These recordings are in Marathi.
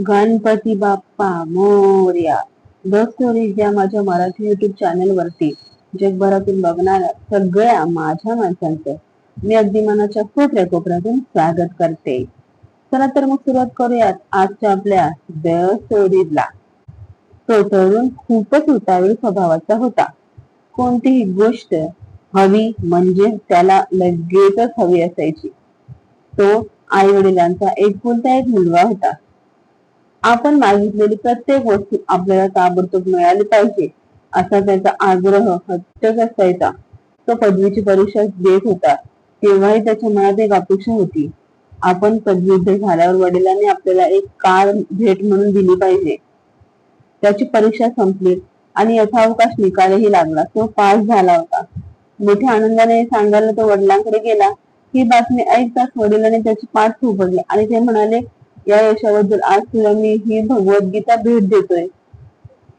गणपती बाप्पा मोर्या. द स्टोरीज या माझ्या मराठी युट्यूब चॅनल वरती जगभरातून बघणाऱ्या सगळ्या माझ्या माणसांचं मी अगदी मनाच्या कोपऱ्या कोपऱ्यातून स्वागत करते. चला तर मग सुरुवात करूयात आजच्या आपल्या द स्टोरीजला तो तरुण खूपच उतावीळ स्वभावाचा होता. कोणतीही गोष्ट हवी म्हणजे त्याला लगेचच हवी असायची. तो आई वडिलांचा एकुलता एक मुलगा होता. आपण मागितलेली प्रत्येक वस्तू आपल्याला ताबडतोब मिळाली पाहिजे असा त्याचा आग्रह हट्टच असायचा तो पदवीची परीक्षा देत होता. तेव्हाही त्याच्या मनात एक अपेक्षा होती. आपण पदवीधर झाल्यावर वडिलांनी आपल्याला एक कार भेट म्हणून दिली पाहिजे. त्याची परीक्षा संपली आणि यथावकाश निकालही लागला. तो पास झाला होता. मोठ्या आनंदाने सांगायला तो वडिलांकडे गेला. ही बातमी ऐकताच वडिलांनी त्याची पाठ थोपडली आणि ते म्हणाले या यशाबद्दल आज तुला मी ही भगवद्गीता भेट देतोय.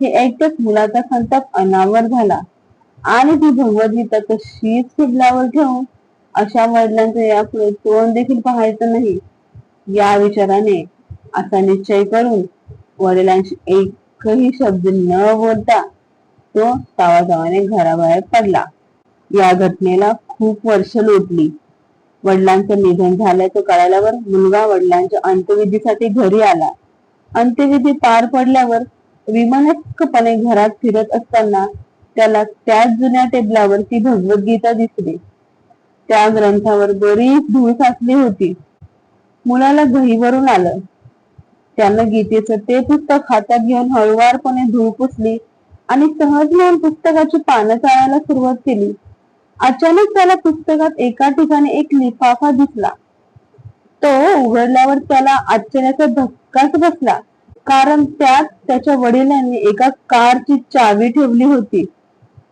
हे ऐकताच मुलाचा संताप अनावर झाला. आणि ती भगवद्गीता तशीच किल्ल्यावर ठेवून अशा वडिलांचं यापुढे तोंड देखील पाहायचं नाही. या विचाराने असा निश्चय करून वडिलांशी एकही शब्द न बोलता तो तावाजावाने घराबाहेर पडला. या घटनेला खूप वर्ष लोटली. वडिलांचं निधन झाल्याचं कळाल्यावर मुलगा वडिलांच्या अंत्यविधीसाठी घरी आला. अंत्यविधी पार पडल्यावर विमानस्कपणे घरात फिरत असताना त्याला त्याच जुन्या टेबलावर ती भगवद्गीता दिसली. त्या ग्रंथावर बरीच धूळ साचली होती. मुलाला घहीवरून आलं. त्यानं गीतेचं ते पुस्तक हातात घेऊन हळुवारपणे धूळ पुसली आणि सहज घेऊन पुस्तकाची पानं चाळायला सुरुवात केली. अचानक त्याला पुस्तकात एका ठिकाणी एक लिफाफा दिसला. तो उघडल्यावर त्याला आश्चर्याचा धक्काच बसला. कारण त्यात त्याच्या वडिलांनी एका कारची चावी ठेवली होती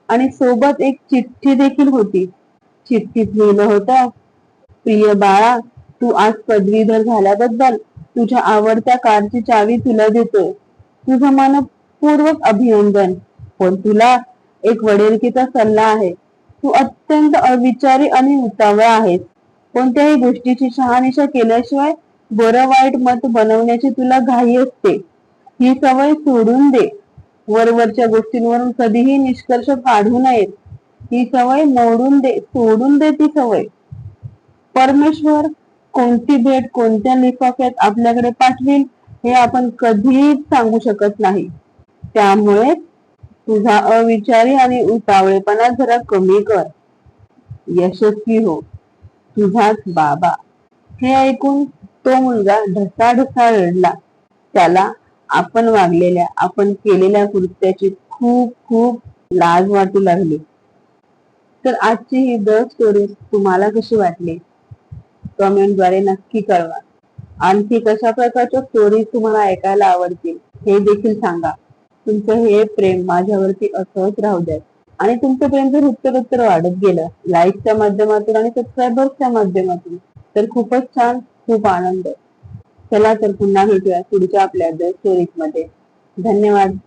आणि सोबत एक चिठ्ठी देखील होती. चिठ्ठीत लिहिलं होतं प्रिय बाळा तू आज पदवीधर झाल्याबद्दल तुझ्या आवडत्या कारची चावी तुला देतोय. तुझं मनपूर्वक अभिनंदन. पण तुला एक वडीलकीचा सल्ला आहे. तू अत्यंत अविचारी आणि उतावळा आहेस. कोणत्याही गोष्टीची शहानिशा केल्याशिवाय बरं वाईट मत बनवण्याची तुला घाई असते. ही सवय सोडून दे. वरवरच्या गोष्टींवरून कधीही निष्कर्ष काढू नयेत. ही सवय मोडून दे सोडून दे ती सवय. परमेश्वर कोणती भेट कोणत्या लिफाफ्यात आपल्याकडे पाठवेल हे आपण कधीच सांगू शकत नाही. त्यामुळे तुझा अविचारी आणि उतावळेपणा जरा कमी कर. यशस्वी हो. तुझाच बाबा. हे ऐकून तो मुलगा ढसाढसा रडला. त्याला आपण वागलेल्या आपण केलेल्या कृत्याची खूप खूप लाज वाटू लागली. तर आजची ही द स्टोरी तुम्हाला कशी वाटली? कमेंटद्वारे नक्की कळवा. आणखी कशा प्रकारच्या स्टोरीज तुम्हाला ऐकायला आवडतील हे देखील सांगा. तुमचं हे प्रेम माझ्यावरती असंच राहू द्या आणि तुमचं प्रेम जर उत्तर उत्तर वाढत गेलं लाईकच्या माध्यमातून आणि सबस्क्रायबर्सच्या माध्यमातून तर खूपच छान खूप आनंद. चला तर पुन्हा भेटूया पुढच्या आपल्या द स्टोरीजमध्ये. धन्यवाद.